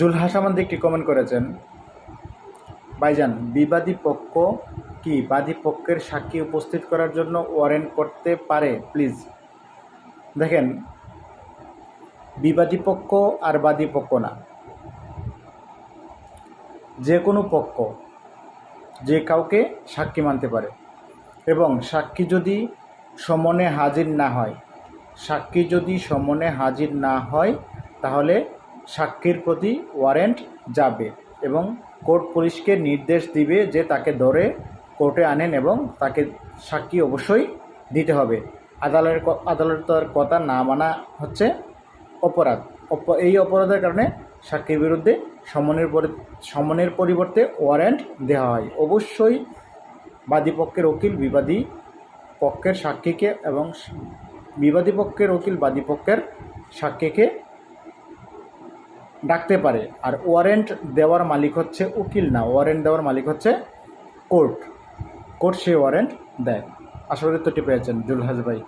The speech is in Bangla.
জুল হাসামান একটি কমেন্ট করেছেন, ভাইজান, বিবাদী পক্ষ কি বাদী পক্ষের সাক্ষী উপস্থিত করার জন্য ওয়ারেন্ট করতে পারে? প্লিজ দেখেন, বিবাদী পক্ষ আর বাদী পক্ষ না। যে কোনো পক্ষ, যে কাউকে সাক্ষী মানতে পারে। এবং সাক্ষী যদি সমনে হাজির না হয়, সাক্ষী যদি সমনে হাজির না হয়, তাহলে সাক্ষীর প্রতি ওয়ারেন্ট যাবে এবং কোর্ট পুলিশকে নির্দেশ দিবে যে তাকে ধরে কোর্টে আনেন এবং তাকে সাক্ষী অবশ্যই দিতে হবে। আদালতের আদালতের কথা না মানা হচ্ছে অপরাধ। অপ- এই অপরাধের কারণে সাক্ষীর বিরুদ্ধে সমনের সমনের পরিবর্তে ওয়ারেন্ট দেওয়া হয়। অবশ্যই বাদী পক্ষের উকিল বিবাদী পক্ষের সাক্ষীকে এবং বিবাদী পক্ষের উকিল বাদী পক্ষের সাক্ষীকে ডাকতে পারে। আর ওয়ারেন্ট দেওয়ার মালিক হচ্ছে উকিল না ওয়ারেন্ট দেওয়ার মালিক হচ্ছে কোর্ট কোর্ট সে ওয়ারেন্ট দেয়। আসলে করি তোটি পেয়েছেন জুলহাজ ভাই।